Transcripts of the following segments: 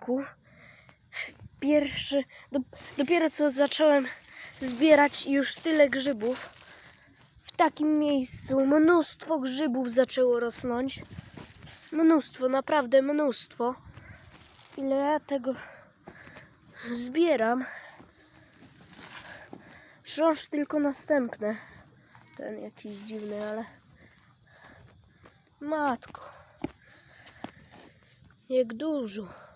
odcinku. Pierwszy, do, dopiero co zacząłem zbierać już tyle grzybów. W takim miejscu mnóstwo grzybów zaczęło rosnąć. Mnóstwo, naprawdę mnóstwo. Ile ja tego zbieram. Wciąż tylko następne. Ten jakiś dziwny, ale... Matko. Jak dużo.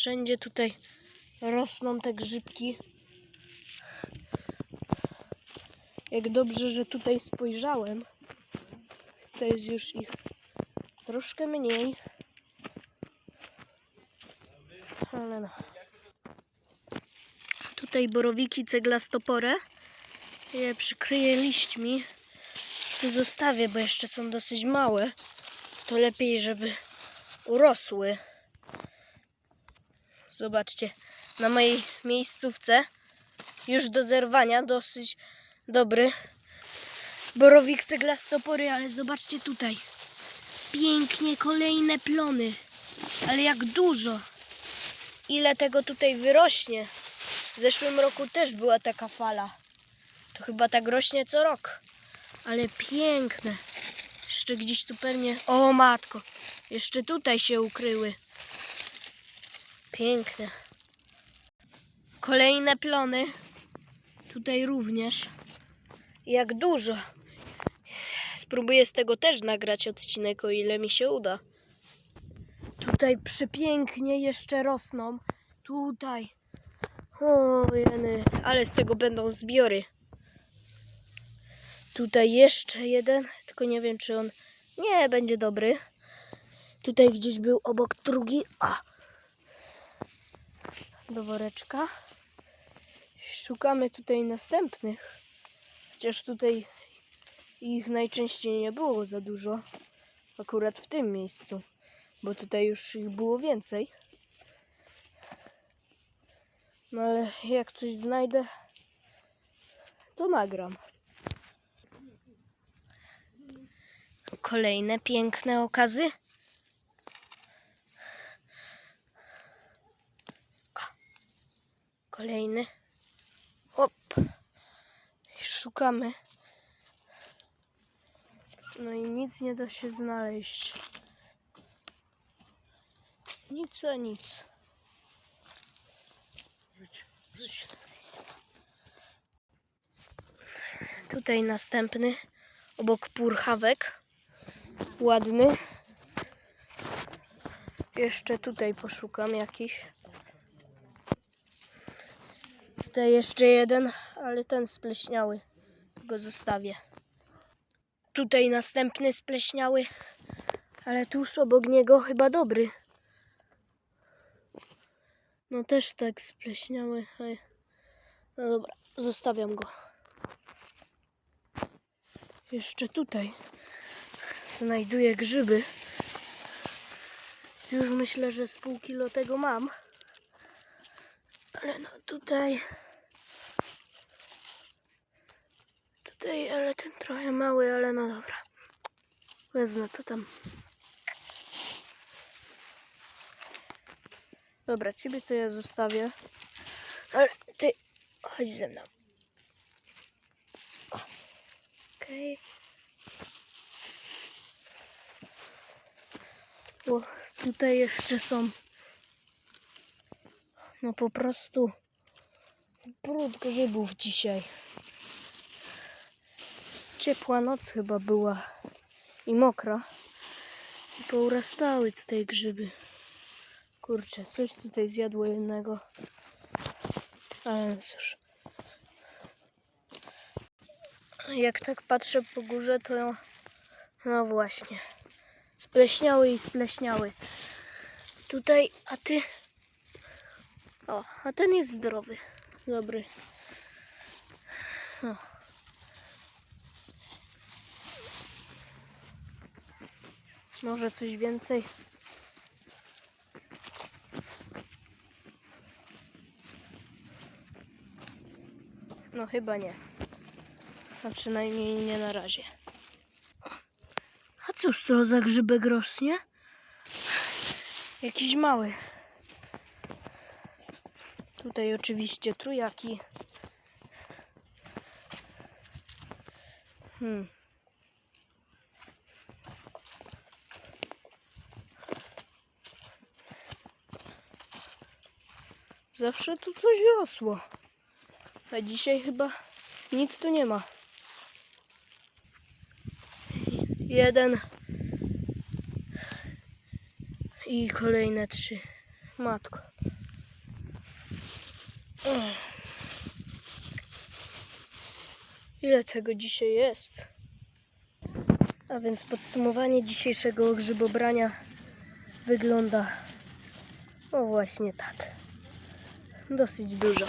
Wszędzie tutaj rosną te grzybki. Jak dobrze, że tutaj spojrzałem. To jest już ich troszkę mniej. Ale no. Tutaj borowiki ceglastopore. Je przykryję liśćmi. Tu zostawię, bo jeszcze są dosyć małe. To lepiej, żeby urosły. Zobaczcie, na mojej miejscówce już do zerwania dosyć dobry borowik ceglastopory, ale zobaczcie tutaj. Pięknie kolejne plony. Ale jak dużo. Ile tego tutaj wyrośnie. W zeszłym roku też była taka fala. To chyba tak rośnie co rok. Ale piękne. Jeszcze gdzieś tu pewnie... O matko. Jeszcze tutaj się ukryły. Piękne. Kolejne plony. Tutaj również. Jak dużo. Spróbuję z tego też nagrać odcinek, o ile mi się uda. Tutaj przepięknie jeszcze rosną. Tutaj. O, jeny. Ale z tego będą zbiory. Tutaj jeszcze jeden, tylko nie wiem, czy on nie będzie dobry. Tutaj gdzieś był obok drugi. A. Do woreczka. Szukamy tutaj następnych. Chociaż tutaj ich najczęściej nie było za dużo. Akurat w tym miejscu. Bo tutaj już ich było więcej. No ale jak coś znajdę, to nagram. Kolejne piękne okazy. Kolejny. Hop. Szukamy. No i nic nie da się znaleźć. Nic a nic. Tutaj następny obok purchawek. Ładny. Jeszcze tutaj poszukam jakiś. Tutaj jeszcze jeden, ale ten spleśniały. Go zostawię. Tutaj następny spleśniały, ale tuż obok niego chyba dobry. No też tak spleśniały. No dobra, zostawiam go. Jeszcze tutaj znajduję grzyby. Już myślę, że z pół kilo tego mam. Ale no tutaj... Tutaj, ale ten trochę mały, ale no dobra. Wezmę to tam. Dobra, ciebie to ja zostawię. Ale ty chodź ze mną. Okej. O, tutaj jeszcze są. No po prostu brud grzybów dzisiaj. Ciepła noc chyba była i mokra. I pourastały tutaj grzyby. Kurczę, coś tutaj zjadło jednego. Ale no cóż. Jak tak patrzę po górze, to no właśnie. Spleśniały i spleśniały. Tutaj, a ty... O, a ten jest zdrowy. Dobry. O. Może coś więcej? No chyba nie. A przynajmniej nie na razie. Cóż to za grzybek rośnie? Jakiś mały. Tutaj oczywiście trójaki. Hmm. Zawsze tu coś rosło. A dzisiaj chyba nic tu nie ma. Jeden. I kolejne trzy. Matko. Ile tego dzisiaj jest? A więc podsumowanie dzisiejszego grzybobrania wygląda no właśnie tak. Dosyć dużo.